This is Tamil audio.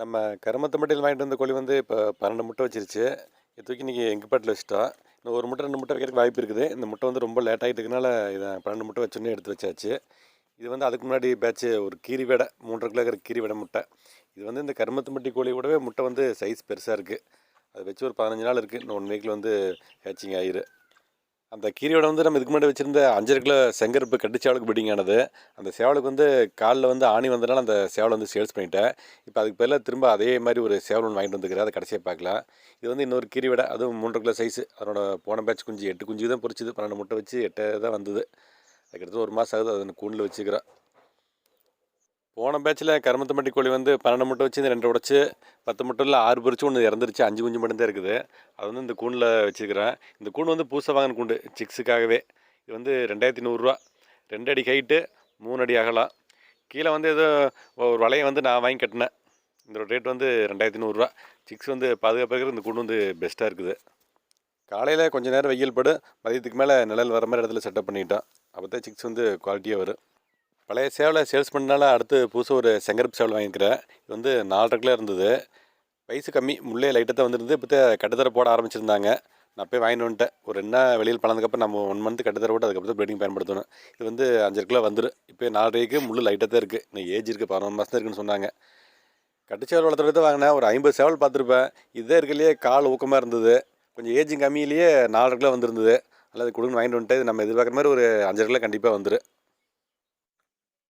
நம்ம கருமத்தம்பட்டியில் வாங்கிட்டு வந்த கோழி வந்து இப்போ பன்னெண்டு முட்டை வச்சிருச்சு. இது தூக்கி இன்றைக்கி எங்கள் பாட்டில் வச்சுட்டோம் இன்னும் ஒரு முட்டை ரெண்டு முட்டை வைக்கிறதுக்கு வாய்ப்பு இருக்குது. இந்த முட்டை வந்து ரொம்ப லேட் ஆகிட்டு இதை பன்னெண்டு முட்டை வச்சோன்னே எடுத்து வச்சாச்சு. இது வந்து அதுக்கு முன்னாடி பேட்ச் ஒரு கீரி வடை மூன்றரை கிலோ இருக்கிற கீரி வெடை முட்டை. இது வந்து இந்த கருமத்தம்பட்டி கோழி கூடவே முட்டை வந்து சைஸ் பெருசாக இருக்குது அது வச்சு ஒரு பதினஞ்சு நாள் இருக்குது இன்னும் ஒன் வீக்கில் வந்து ஹேச்சிங் ஆயிரு அந்த கீரியோட வந்து நம்ம இதுக்கு முன்னாடி வச்சுருந்த அஞ்சரை கிலோ செங்கருப்பு கட்டு சேவலுக்கு பிடிங் ஆனது. அந்த சேவலுக்கு வந்து காலில் வந்து ஆணி வந்தனால அந்த சேவலை வந்து சேல்ஸ் பண்ணிட்டேன். இப்போ அதுக்கு பதிலாக திரும்ப அதே மாதிரி ஒரு சேவல் ஒன்று வாங்கிட்டு வந்துக்கிறேன். அதை கடைசியாக பார்க்கலாம். இது வந்து இன்னொரு கீரி விட. அதுவும் மூன்றரை கிலோ சைஸு அதனோட போன பேட்ச் குஞ்சு எட்டு குஞ்சு தான் பொறிச்சிது. பன்னெண்டு முட்டை வச்சு எட்டு தான் வந்தது. அதுக்கடுத்து ஒரு மாதம் ஆகுது. அதை கூண்டில் வச்சுக்கிறேன் போன பேட்சில் கருமத்தம்பட்டி கோழி வந்து பன்னெண்டு முட்டை வச்சு இந்த ரெண்டு உடச்சி பத்து முட்டையில் ஆறு பொறிச்சு ஒன்று இறந்துருச்சு. அஞ்சு குஞ்சு மட்டும்தான் இருக்குது. அது வந்து இந்த கூண்டில் வச்சுருக்கிறேன் இந்த கூண்டு வந்து புதுசாக வாங்கின கூண்டு சிக்ஸுக்காகவே. இது வந்து ரெண்டாயிரத்தி நூறுரூவா ரெண்டு அடி ஹைட்டு மூணு அடி அகலம். கீழே வந்து ஏதோ ஒரு வலையை வந்து நான் வாங்கி கட்டினேன். இந்த ரேட் வந்து ரெண்டாயிரத்தி நூறுரூவா சிக்ஸ் வந்து பாதுகாப்பாக இந்த கூண்டு வந்து பெஸ்ட்டாக இருக்குது. காலையில் கொஞ்ச நேரம் வெயில் படு மதியத்துக்கு மேலே நிழல் வர மாதிரி இடத்துல செட்டப் பண்ணிட்டோம் அப்போ தான் சிக்ஸ் வந்து குவாலிட்டியாக வரும். பழைய சேவலை சேல்ஸ் பண்ணனால அடுத்து புதுசாக ஒரு செங்கருப்பு சேவல் வாங்கியிருக்கிறேன். இது வந்து நாலரை கிலோ இருந்தது. வயசு கம்மி முள்ளே லைட்டாக தான் வந்துருந்து இப்போ கட்டுத்தர போட ஆரம்பிச்சிருந்தாங்க. நான் போய் வாங்கிட்டு வந்துட்டேன். ஒரு என்ன வெளியில் பழந்ததுக்கப்புறம் நம்ம ஒன் மந்த் கட்டுத்தர போட்டு அதுக்கப்புறம் ப்ரீடிங் பயன்படுத்தணும். இது வந்து அஞ்சரை கிலோ வந்துடும் இப்போ நாலரைக்கு முள் லைட்டாக தான் இருக்குது இன்னும் ஏஜ் இருக்குது பதினொன்று மாதம் தான் இருக்குன்னு சொன்னாங்க. கட்டுச்சேவல் வளர்த்துறது வாங்கினேன். ஒரு ஐம்பது சேவல் பார்த்துருப்பேன். இதே இருக்கலையே கால் ஊக்கமாக இருந்தது. கொஞ்சம் ஏஜிங் கம்மியிலேயே நாலரை கிலோ வந்திருந்தது அல்லது கொடுங்க வாங்கிட்டு வந்துட்டு நம்ம எதிர்பார்க்குற மாதிரி ஒரு அஞ்சரை கிலோ கண்டிப்பாக வந்துடும்